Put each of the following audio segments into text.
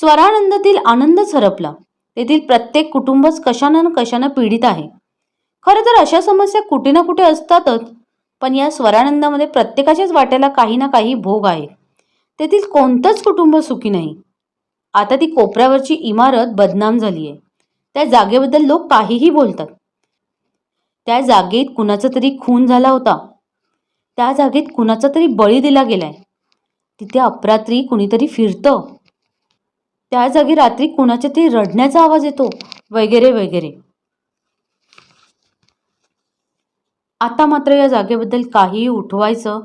स्वरानंदातील आनंदच हरपला तेथील प्रत्येक कुटुंबच कशानं कशानं पीडित आहे. खरं तर अशा समस्या कुठे ना कुठे असतातच पण या स्वरानंदामध्ये प्रत्येकाच्याच वाट्याला काही ना काही भोग आहे. तेथील कोणतंच कुटुंब सुखी नाही. आता ती कोपऱ्यावरची इमारत बदनाम झाली आहे त्या जागेबद्दल लोक काहीही बोलतात. त्या जागेत कुणाचा तरी खून झाला होता. त्या जागेत कुणाचा तरी बळी दिला गेलाय. तिथे अपरात्री कुणीतरी फिरतं. त्या जागी रात्री कुणाच्या तरी रडण्याचा आवाज येतो. वगैरे वगैरे. आता मात्र या जागेबद्दल काहीही उठवायचं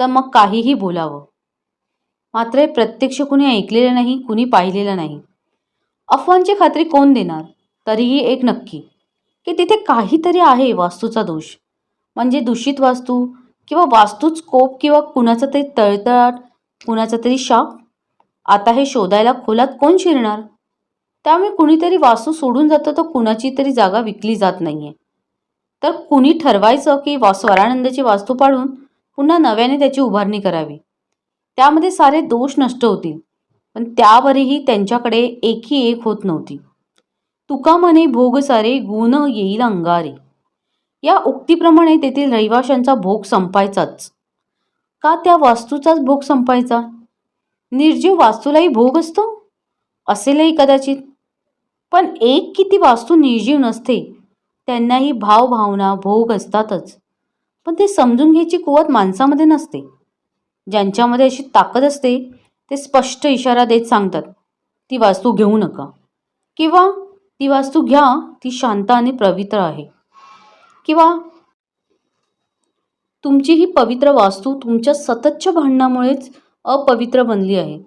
तर मग काहीही बोलावं. मात्र हे प्रत्यक्ष कुणी ऐकलेलं नाही कुणी पाहिलेलं नाही. अफवांची खात्री कोण देणार? तरीही एक नक्की की तिथे काहीतरी आहे वास्तूचा दोष. म्हणजे दूषित वास्तू किंवा वास्तूच कोप किंवा कुणाचा तरी तळतळाट कुणाचा तरी शाप आता हे शोधायला खोलात कोण शिरणार? त्यामुळे कुणीतरी वास्तू सोडून जातं तर कुणाची तरी जागा विकली जात नाहीये. तर कुणी ठरवायचं की वा स्वरानंदाची वास्तू पाडून पुन्हा नव्याने त्याची उभारणी करावी? त्यामध्ये सारे दोष नष्ट होतील पण त्यावरही त्यांच्याकडे एकही एक होत नव्हती. तुका म्हणे भोग सारे गुण येईल अंगारे. या उक्तीप्रमाणे तेथील रहिवाशांचा भोग संपायचाच. का त्या वास्तूचाच भोग संपायचा? निर्जीव वास्तूलाही भोग असतो? असेलही कदाचित. पण एक किती वास्तू निर्जीव नसते त्यांनाही भावभावना भोग असतातच. पण ते समजून घ्यायची कुवत माणसामध्ये नसते. ज्यांच्यामध्ये अशी ताकद असते ते स्पष्ट इशारा देत सांगतात ती वास्तू घेऊ नका. किंवा ती वास्तू घ्या ती शांत आणि पवित्र आहे. किंवा तुमची ही पवित्र वास्तू तुमच्या सततच्या भांडणामुळेच अपवित्र बनली आहे.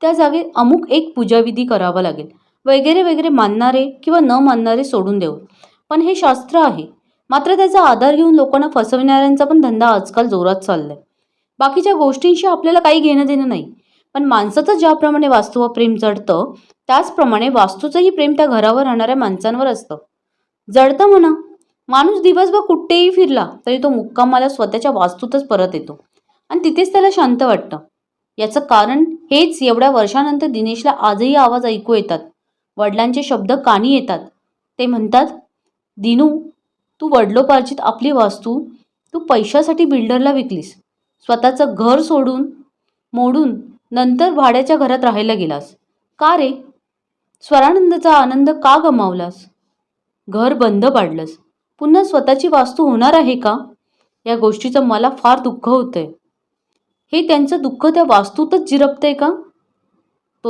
त्या जागी अमुक एक पूजाविधी करावा लागेल. वगैरे वगैरे मानणारे किंवा न मानणारे सोडून देऊ पण हे शास्त्र आहे. मात्र त्याचा आधार घेऊन लोकांना फसविणाऱ्यांचा पण धंदा आजकाल जोरात चाललाय. बाकीच्या गोष्टींशी आपल्याला काही घेणं देणं नाही. पण माणसाचं ज्याप्रमाणे वास्तूवर प्रेम जडतं त्याचप्रमाणे वास्तूचंही प्रेम त्या घरावर राहणाऱ्या माणसांवर असतं. जडतं म्हणा. माणूस दिवसभर कुठेही फिरला तरी तो मुक्कामाला स्वतःच्या वास्तूतच परत येतो. आणि तिथेच त्याला शांत वाटतं. याचं कारण हेच. एवढ्या वर्षानंतर दिनेशला आजही आवाज ऐकू येतात. वडिलांचे शब्द कानी येतात. ते म्हणतात दिनू तू वडलोपार्जित आपली वास्तू तू पैशासाठी बिल्डरला विकलीस. स्वतःचं घर सोडून मोडून नंतर भाड्याच्या घरात राहायला गेलास. का रे? स्वरानंदचा आनंद का गमावलास? घर बंद पाडलंस. पुन्हा स्वतःची वास्तू होणार आहे का या गोष्टीचं मला फार दुःख होतंय. हे त्यांचं दुःख त्या वास्तूतच जिरपतंय का?